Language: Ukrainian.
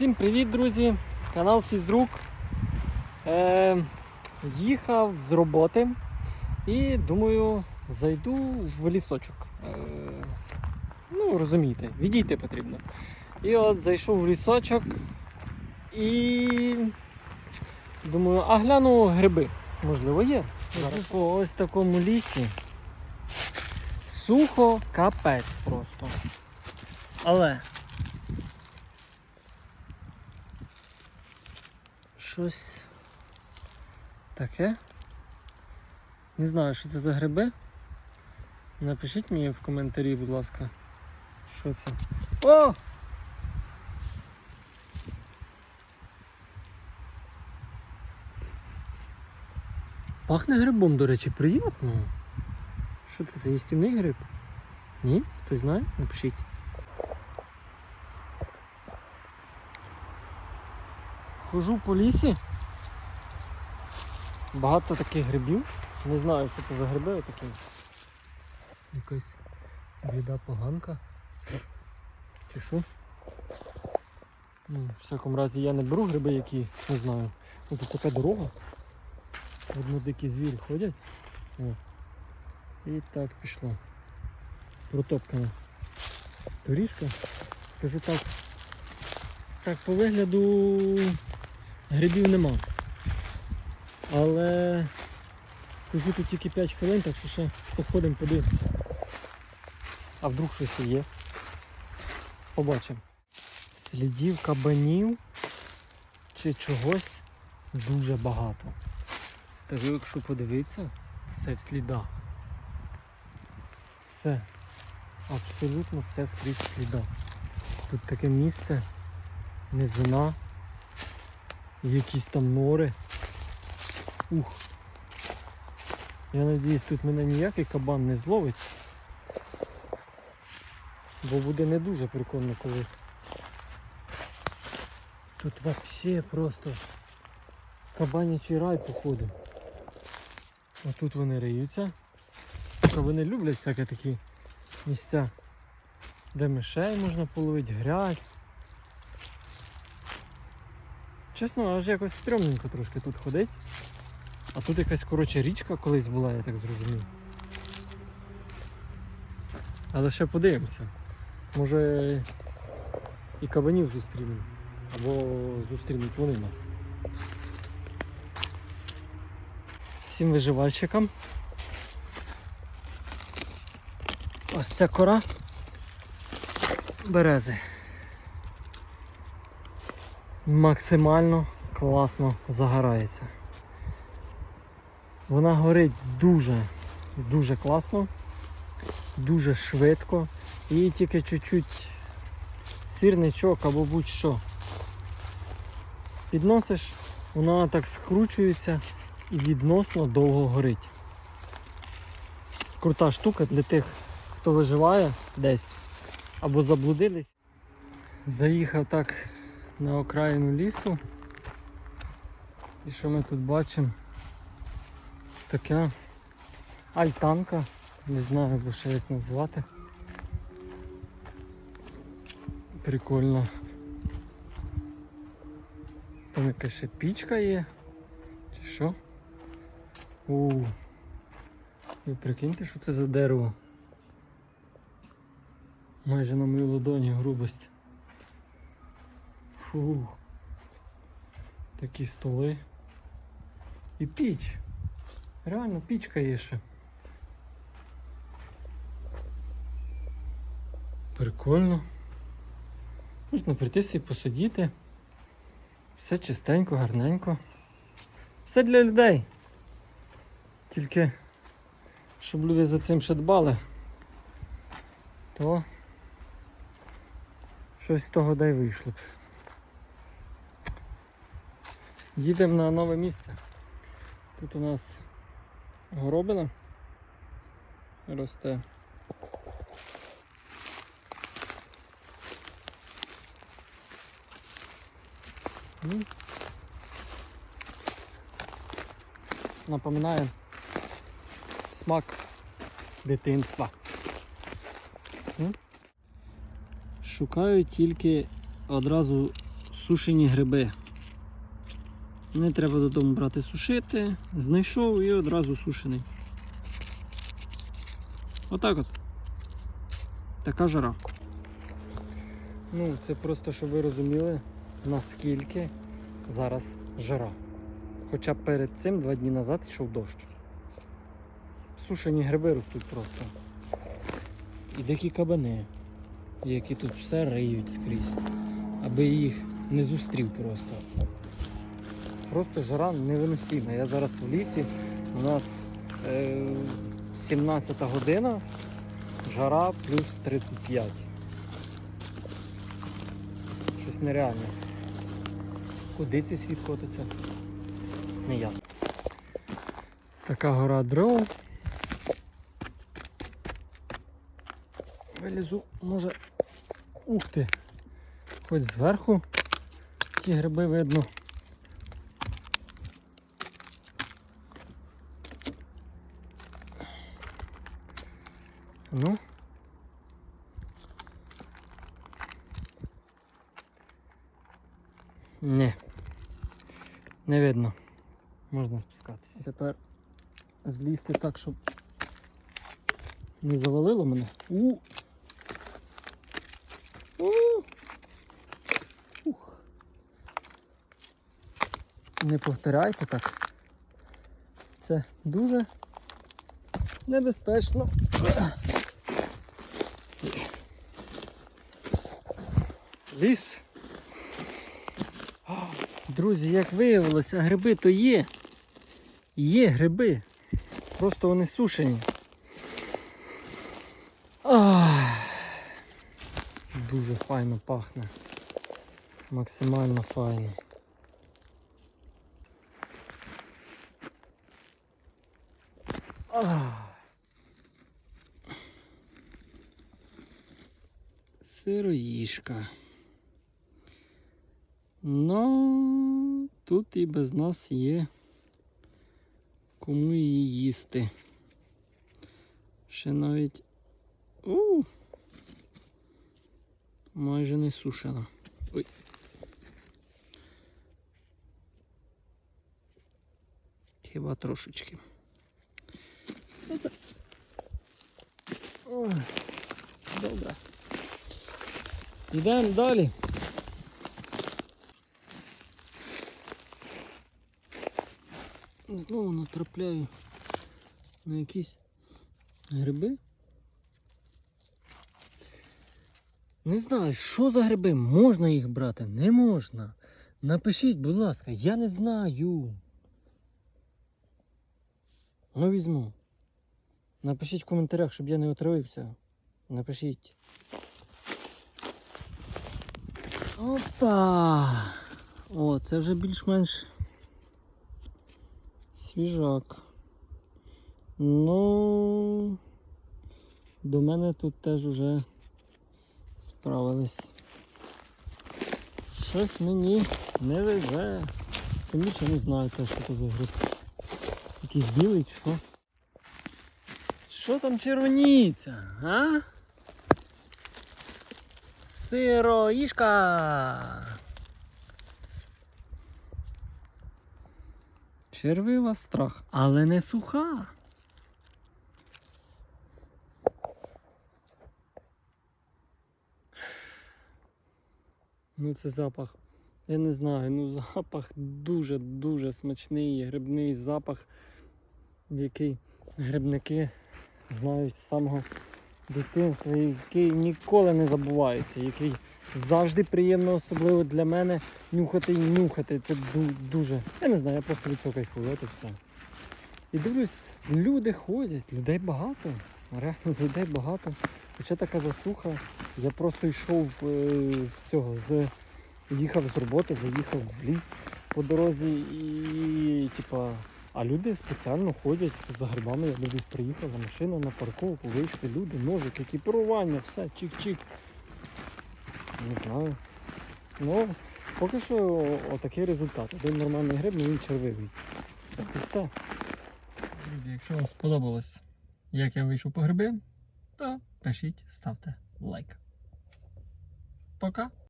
Всім привіт, друзі! Канал Фізрук. Е, їхав з роботи і думаю, зайду в лісочок. Е, ну, розумієте, відійти потрібно. І от зайшов в лісочок і думаю, а гляну гриби. Можливо, є. Зараз по ось такому лісі. Сухо капець просто. Але щось таке. Не знаю, що це за гриби. Напишіть мені в коментарі, будь ласка, що це. О! Пахне грибом, до речі, приємно. Що це? Це їстівний гриб? Ні? Хтось знає? Напишіть. Хожу по лісі. Багато таких грибів. Не знаю, що це за гриби такі. Якась бліда поганка. Чи що? Ну, в всякому разі я не беру гриби, які не знаю. Ну, тут така дорога. Видно дикі звірі ходять. О. І так пішло. Протоптана доріжка. Скажу так. Так, по вигляду грибів нема. Але кажу тут тільки 5 хвилин, так що ще походимо, подивимося. А вдруг щось є. Побачимо. Слідів кабанів чи чогось дуже багато. Так якщо подивитися, все в слідах. Все. Абсолютно все скрізь в слідах. Тут таке місце, низина, якісь там нори. Ух. Я надіюсь, тут мене ніякий кабан не зловить. Бо буде не дуже прикольно, коли. Тут взагалі просто кабанячий рай походу. А тут вони риються. Та вони люблять всякі такі місця, де мишей можна половити, грязь. Чесно, аж якось стрьомненько трошки тут ходить. А тут якась коротше річка колись була, я так зрозумів. Але ще подивимося. Може і кабанів зустрінемо. Або зустрінуть вони нас. Всім виживальщикам. Ось ця кора берези. Максимально класно загорається. Вона горить дуже, дуже класно, дуже швидко. І тільки чуть-чуть сірничок або будь-що. Підносиш, вона так скручується і відносно довго горить. Крута штука для тих, хто виживає десь або заблудились. Заїхав так на окраїну лісу. І що ми тут бачимо? Така альтанка, не знаю бо ще як назвати. Прикольно. Там якась ще пічка є. Чи що? У. Ви прикиньте, що це за дерево. Майже на мою ладоні грубость. Фу. Такі столи. І піч. Реально пічка є ще. Прикольно. Можна прийти собі посидіти. Все чистенько, гарненько. Все для людей. Тільки щоб люди за цим ще дбали, то щось з того дай вийшло б. Їдемо на нове місце. Тут у нас горобина росте. Ну, Напоминає смак дитинства. Шукаю тільки одразу сушені гриби. Не треба додому брати сушити. Знайшов і одразу сушений. Отак от. Така жара. Ну, це просто, щоб ви розуміли, наскільки зараз жара. Хоча перед цим два дні назад йшов дощ. Сушені гриби ростуть просто. І дикі кабани, які тут все риють скрізь, аби їх не зустрів просто. Просто жара невиносима. Я зараз в лісі, у нас е, 17 година, жара плюс 35. Щось нереальне. Куди цей світ котиться? Не ясно. Така гора дров. Вилізу, може. Ух ти! Хоч зверху ті гриби видно. Ну. Ні. Не видно. Можна спускатися. Тепер злізти так, щоб не завалило мене. У. У. Ух. Не повторяйте так. Це дуже небезпечно. Ліс. Друзі, як виявилося, гриби то є. Є гриби. Просто вони сушені. Ах. Дуже файно пахне. Максимально файно. Ах. Сироїшка. Ну, тут і без нас є кому її їсти. Ще навіть у, майже не сушена. Ой. Хіба трошечки. Ой, добре. Йдемо далі. Знову натрапляю на якісь гриби. Не знаю, що за гриби, можна їх брати, не можна. Напишіть, будь ласка, я не знаю. Ну візьму. Напишіть в коментарях, щоб я не отравився. Напишіть. Опа! О, це вже більш-менш свіжак. Ну, до мене тут теж уже справились. Щось мені не везе. Тим більше не знаю теж, що це за гриб. Якийсь білий чи що. Що там червоніється, а? Сироїшка! Червива страх, але не суха. Ну це запах. Я не знаю, ну запах дуже-дуже смачний, грибний запах, який грибники знають з самого дитинства, який ніколи не забувається, який завжди приємно, особливо для мене, нюхати і нюхати. Це ду- дуже. Я не знаю, я просто від цього кайфую, і все. І дивлюсь, люди ходять, людей багато. Реально людей багато. Хоча така засуха. Я просто йшов е, з цього, з, їхав з роботи, заїхав в ліс по дорозі і, типа, а люди спеціально ходять за грибами. Я дивлюсь, приїхала машина на парковку, вийшли люди, ножик, екіпірування, все, чик-чик. Не знаю. Ну, поки що отакий результат. Один нормальний гриб, ну він червивий. Так і все. Друзі, якщо вам сподобалось, як я вийшов по гриби, то пишіть, ставте лайк. Пока!